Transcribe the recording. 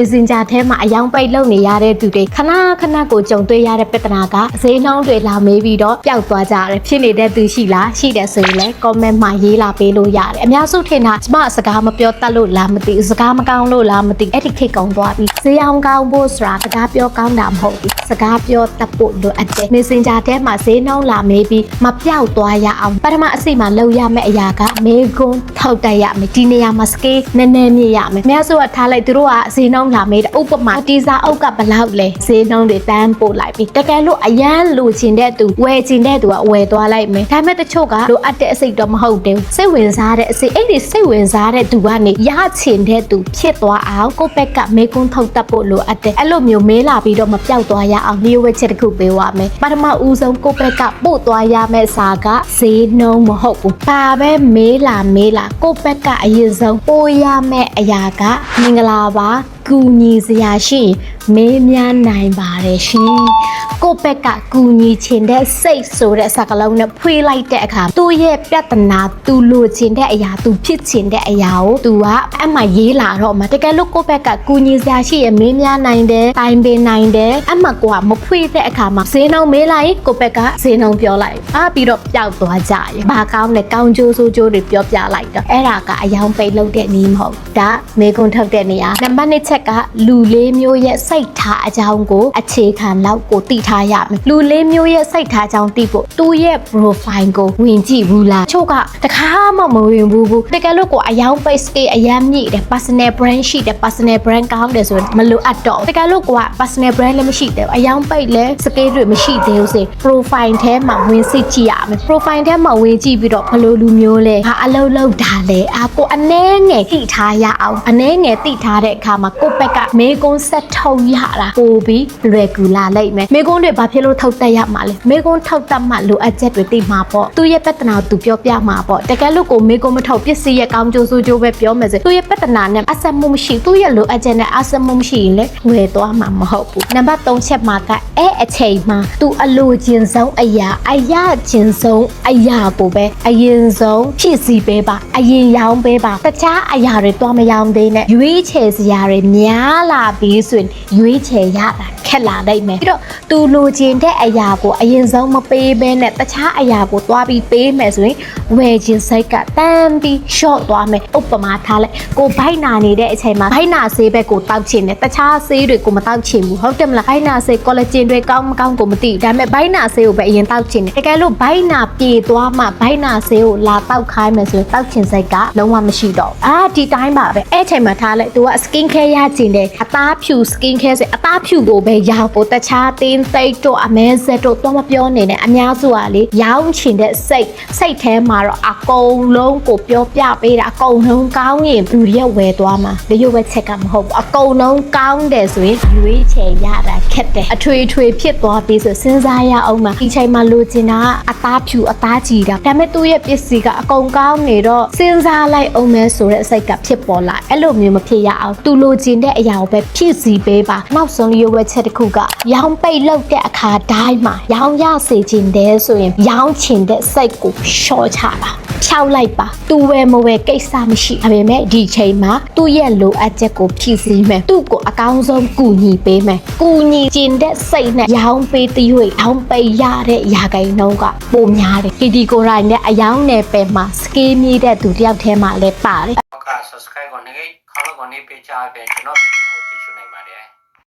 Messenger ထဲမှာအယောင်ပိတ်လုပ်နေရတဲ့သူတွေခဏခဏကိုကြုံတွေ့ရတဲ့ပြဿနာကဈေးနှုန်းတွေလာမေးပြီးတော့ပျောက်သွားကြတယ်ဖြစ်နေတဲ့သူရှိလားရှိတယ်ဆိုရင်လည်း comment မှာရေးလာပေးလို့ရတယ်အများစုထင်တာကျမစကားမပြောတတ်လို့လားမသိဘူးစကားမကောင်းလို့လားမသိဘူးအဲ့ဒီခေတ်ကောင်းသွားပြီဈေးအောင်ကောင်းဖို့ဆိုတာစကားပြောကောင်းတာမဟုတ်ဘူးစကားပြောတတ်ဖို့လိုအပ်တယ် Messenger ထဲမှာဈေးနှုန်းလာမေးပြီးမပျောက်သွားရအောင်ပထမအစိမှာလုပ်ရမယ့်အရာကမေကွန်းထောက်တက်ရမယ်ဒီနေရာမှာ scale နည်းနည်းမြင့်ရမယ်အများစုကထားလိုက်သူတို့ကဈေးနှုန်းလာမေးတယ်ဥပမာတီစာအုပ်ကဘယ်လောက်လဲဈေးနှုန်းတွေတန်းပို့လိုက်ပြီတကယ်လို့အရန်လိုချင်တဲ့သူဝယ်ချင်တဲ့သူကဝယ်သွားလိုက်မယ်ဒါပေမဲ့တချို့ကလိုအပ်တဲ့အစိတ်တော့မဟုတ်ဘူးစိတ်ဝင်စားတဲ့အစိတ်အဲ့ဒီစိတ်ဝင်စားတဲ့သူကနေရချင်တဲ့သူဖြစ်သွားအောင်ကိုယ့်ဘက်ကမေကွန်းထောက်တက်ဖို့လိုအပ်တယ်အဲ့လိုမျိုးမေးလာပြီးတော့မပြောက်သွားရအောင်လျှို့ဝှက်ချက်တစ်ခုပေးဝမယ်ပထမဦးဆုံးကိုယ့်ဘက်ကပို့သွားရမယ့်စာကဈေးနှုန်းမဟုတ်ဘူးပါပဲမေးလာမေးလာကိုယ့်ဘက်ကအရင်ဆုံးပို့ရမယ့်အရာကမင်္ဂလာပါ ကူညီစရာရှိရင်မေးမြန်းနိုင်ပါတယ်ရှင် ကိုယ့်ဘက်ကကူညီချင်တဲ့စိတ်ဆိုတဲ့စကားလုံးနဲ့ဖွေးလိုက်တဲ့အခါသူ့ရဲ့ပြဿနာသူလိုချင်တဲ့အရာသူဖြစ်ချင်တဲ့အရာကိုသူကအမှရေးလာတော့မှတကယ်လို့ကိုယ့်ဘက်ကကူညီစရာရှိရင်မေးမြန်းနိုင်တယ်တိုင်ပင်နိုင်တယ်အမှကွာမဖွေးတဲ့အခါမှာဈေးနှုန်းမေးလိုက်ကိုယ့်ဘက်ကဈေးနှုန်းပြောလိုက်အားပြီးတော့ပျောက်သွားကြရင်ဘာကောင်းလဲကောင်းကျိုးဆိုးကျိုးတွေပြောပြလိုက်တော့အဲ့ဒါကအယောင်ပိတ်လုပ်တဲ့နည်းမဟုတ်ဘူးဒါမေကွန်ထုတ်တဲ့နေရာနံပါတ်1ချက်ကလူလေးမျိုးရဲ့စိတ်ထားအကြောင်းကိုအခြေခံလောက်ကိုသိထားရမယ်လူလေးမျိုးရဲ့စိတ်ထားအကြောင်းသိဖို့သူ့ရဲ့ profile ကိုဝင်ကြည့်ဘူးလားချို့ကတခါမှမဝင်ဘူးဘူးတကယ်လို့ကိုအယောင် page ကေအရမ်းမြည်တယ် personal brand ရှိတယ် personal brand ကောင်းတယ်ဆိုရင်မလိုအပ်တော့ဘူးတကယ်လို့ကိုက personal brand လည်းမရှိသေးဘူးအယောင် page လည်း scale တွေမရှိသေးဘူးဆိုရင် profile ထဲမှာဝင်စစ်ကြည့်ရမယ် profile ထဲမှာဝင်ကြည့်ပြီးတော့ဘယ်လိုလူမျိုးလဲဟာအလုပ်လုပ်တာလဲအာကိုအနှဲငယ်သိထားရအောင်အနှဲငယ်သိထားတဲ့အခါမှာကိုယ့်ဘက်ကမေကွန်းဆက်ထုတ်ရတာပို့ပြီးလွယ်ကူလာလိမ့်မယ်မေကွန်းတွေဘာဖြစ်လို့ထုတ်တက်ရမှာလဲမေကွန်းထုတ်တက်မှလိုအပ်ချက်တွေသိမှာပေါ့သူရဲ့ပြဿနာကိုသူပြောပြမှာပေါ့တကယ်လို့ကိုမေကွန်းမထုတ်ပစ္စည်းရဲ့ကောင်းကျိုးဆိုးကျိုးပဲပြောမယ်ဆိုသူရဲ့ပြဿနာနဲ့အဆက်မှုမရှိသူရဲ့လိုအပ်ချက်နဲ့အဆက်မှုမရှိရင်လည်းဝယ်သွားမှာမဟုတ်ဘူးနံပါတ်3ချက်မှာကအဲ့အချိန်မှာသူအလိုချင်ဆုံးအရာအရာချင်ဆုံးအရာကိုပဲအရင်ဆုံးဖြည့်ဆည်းပေးပါအရင်ရောင်းပေးပါတခြားအရာတွေတော့မရောင်းသေးနဲ့ရွေးချယ်စရာတွေများလာပြီးဆိုရင်ရွေးချယ်ရတာ ခက်လာနိုင်မယ်ပြီးတော့သူလိုချင်တဲ့အရာကိုအရင်ဆုံးမပေးဘဲနဲ့တခြားအရာကိုသွားပြီးပေးမယ်ဆိုရင် ဝယ်ခြင်းစိတ်ကတန်းပြီး short သွားမယ်ဥပမာထားလိုက်ကိုဘိုက်နာနေတဲ့အချိန်မှာဘိုက်နာဆေးဘက်ကိုတောက်ချင်တယ်တခြားဆေးတွေကိုမတောက်ချင်ဘူးဟုတ်တယ်မလားဘိုက်နာဆေး collagen တွေကောင်းမကောင်းကိုမသိဘူးဒါပေမဲ့ဘိုက်နာဆေးကိုပဲအရင်တောက်ချင်တယ်တကယ်လို့ဘိုက်နာပြေသွားမှဘိုက်နာဆေးကိုလာတောက်ခိုင်းမယ်ဆိုရင်တောက်ချင်စိတ်ကလုံးဝမရှိတော့ဘူးအာဒီတိုင်းပါပဲအဲ့ချိန်မှာထားလိုက် तू က skin care ရချင်တယ်အသားဖြူ skin care ဆိုအသားဖြူကိုပဲရောင်းဖို့တခြားတင်းသိပ်တို့အမဲဆက်တို့တော့မပြောနေနဲ့အများစုကလေရောင်းချင်တဲ့စိတ်စိတ်ထဲမှာတော့အကုန်လုံးကိုပြောပြပေးတာအကုန်လုံးကောင်းရင်လူရက်ဝယ်သွားမှာလေရွက်ချက်ကမဟုတ်ဘူးအကုန်လုံးကောင်းတယ်ဆိုရင်ရွေးချယ်ရတာခက်တယ်အထွေထွေဖြစ်သွားပြီဆိုစဉ်းစားရအောင်မှာဒီချိန်မှာလိုချင်တာကအသားဖြူအသားကြီးတာဒါပေမဲ့သူ့ရဲ့ပစ္စည်းကအကုန်ကောင်းနေတော့စဉ်းစားလိုက်အောင်မဲဆိုတဲ့အစိတ်ကဖြစ်ပေါ်လာအဲ့လိုမျိုးမဖြစ်ရအောင်သူလိုချင်တဲ့အရာကိုပဲဖြည့်ဆည်းပေးပါနောက်ဆုံးရွက်ချက်တစ်ခုကရောင်းပိတ်လောက်တဲ့အခါတိုင်းမှာရောင်းရစေခြင်းတဲ့ဆိုရင်ရောင်းချင်တဲ့စိတ်ကိုရှော့ချပါဖြောက်လိုက်ပါသူဝယ်မဝယ်ကိစ္စမရှိဒါပေမဲ့ဒီချိန်မှာသူ့ရဲ့လိုအပ်ချက်ကိုဖြည့်ဆည်းမယ်သူ့ကိုအကောင်းဆုံးကူညီပေးမယ်ကူညီခြင်းတဲ့စိတ်နဲ့ရောင်းပေးတဲ့ရွေးရောင်းပေးရတဲ့ရာဂိမ်းနှုန်းကပိုများတယ်ဒီဒီကိုရိုင်းနဲ့အယောင်းနယ်ပယ်မှာစကေးမြည်တဲ့သူတယောက်တည်းမှလည်းပါတယ်က subscribe ကိုနေခေါင်းလောက်ကိုနေပေးချပေးကျွန်တော်ဗီဒီယို